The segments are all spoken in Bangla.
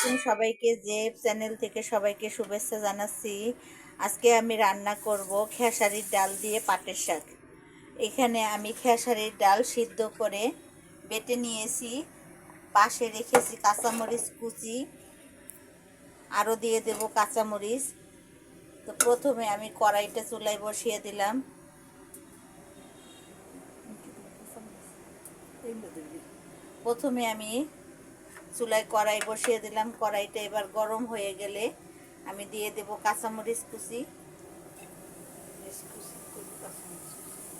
আলাইকুম সবাইকে যে চ্যানেল থেকে সবাইকে শুভেচ্ছা জানাচ্ছি। আজকে আমি রান্না করব খেসারির ডাল দিয়ে পাটের শাক। এখানে আমি খেসারির ডাল সিদ্ধ করে বেটে নিয়েছি, পাশে রেখেছি কাঁচামরিচ কুচি, আরও দিয়ে দেব কাঁচামরিচ। তো প্রথমে আমি কড়াইটা চুলায় বসিয়ে দিলাম। প্রথমে আমি চুলায় কড়াই বসিয়ে দিলাম। কড়াইটা এবার গরম হয়ে গেলে আমি দিয়ে দেব কাঁচামরিচ কুচি।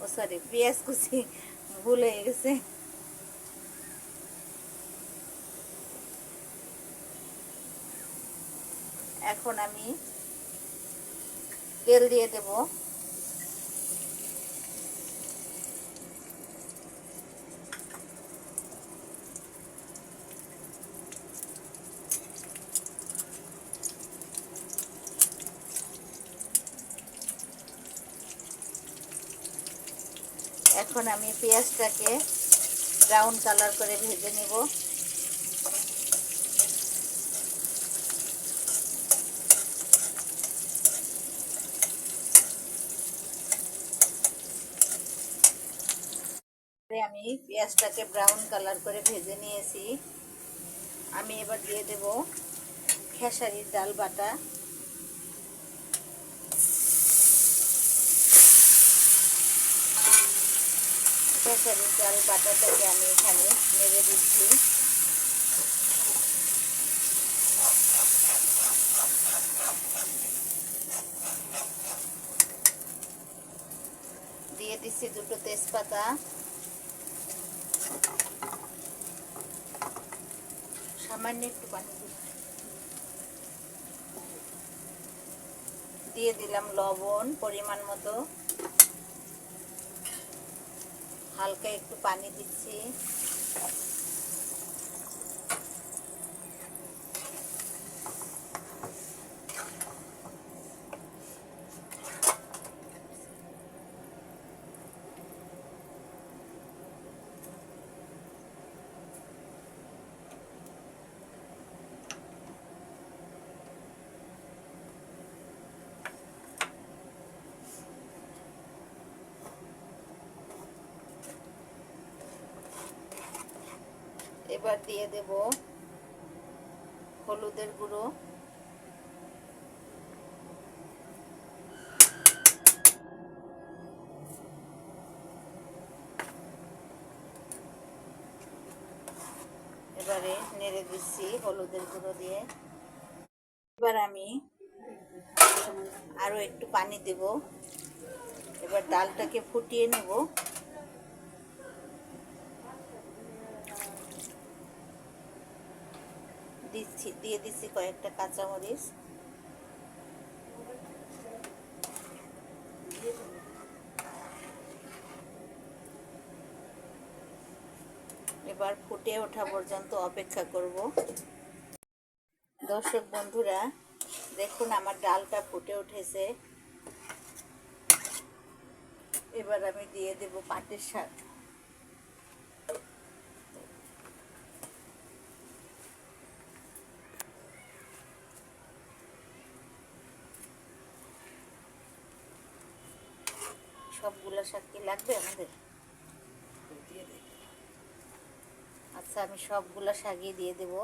ও সরি পেঁয়াজ কুচি। ভুল হয়ে গেছে। এখন আমি তেল দিয়ে দেব। এখন আমি পেঁয়াজটাকে ব্রাউন কালার করে ভেজে নেব। আমি পেঁয়াজটাকে ব্রাউন কালার করে ভেজে নিয়েছি। আমি এবার দিয়ে দেব খেসারির ডাল বাটা। খেসারির ডাল বাটাটাকে আমি এখানে নেড়ে দিচ্ছি। দিয়ে দিচ্ছি দুটো তেজপাতা। সামান্য একটু পানি দিয়ে দিলাম লবণ পরিমাণ মতো। হালকা একটু পানি দিচ্ছি। এবার দিয়ে দেব হলুদের গুঁড়ো। এবারে নেড়ে দিচ্ছি হলুদের গুঁড়ো দিয়ে। এবার আমি আরও একটু পানি দেব। এবার ডালটাকে ফুটিয়ে নেব। দিচ্ছি, দিয়ে দিচ্ছি কয়েকটা কাঁচামরিচ। এবার ফুটে ওঠা পর্যন্ত অপেক্ষা করব। দর্শক বন্ধুরা, দেখুন আমার ডালটা ফুটে উঠেছে। এবার আমি দিয়ে দেব পাটের শাক। সবগুলো শাক কি লাগবে আমাদের? আচ্ছা আমি সবগুলো শাকই দিয়ে দেব।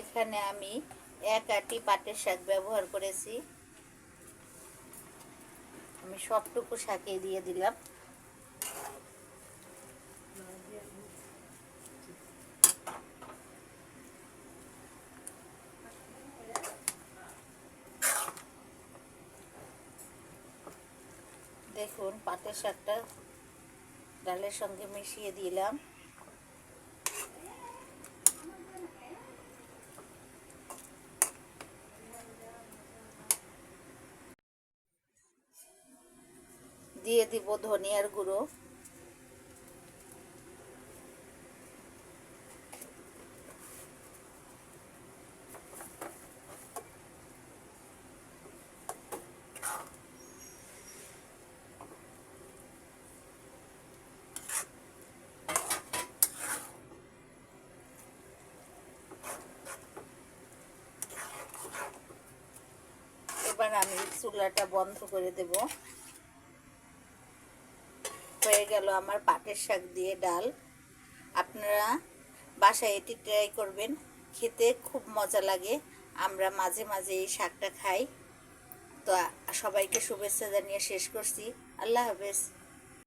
এখানে আমি এক আটি পাটের শাক ব্যবহার করেছি। আমি সবটুকু শাকে দিয়ে দিলাম। দেখুন পাটের শাকটা ডালের সঙ্গে মিশিয়ে দিলাম। দিয়ে দিব ধনিয়ার গুঁড়ো। আমি চুলাটা বন্ধ করে দেব। হয়ে গেল আমার পাটের শাক দিয়ে ডাল। আপনারা বাসায় এটি ট্রাই করবেন, খেতে খুব মজা লাগে। আমরা মাঝে মাঝে এই শাকটা খাই। তো সবাইকে শুভেচ্ছা জানিয়ে শেষ করছি। আল্লাহ হাফেজ।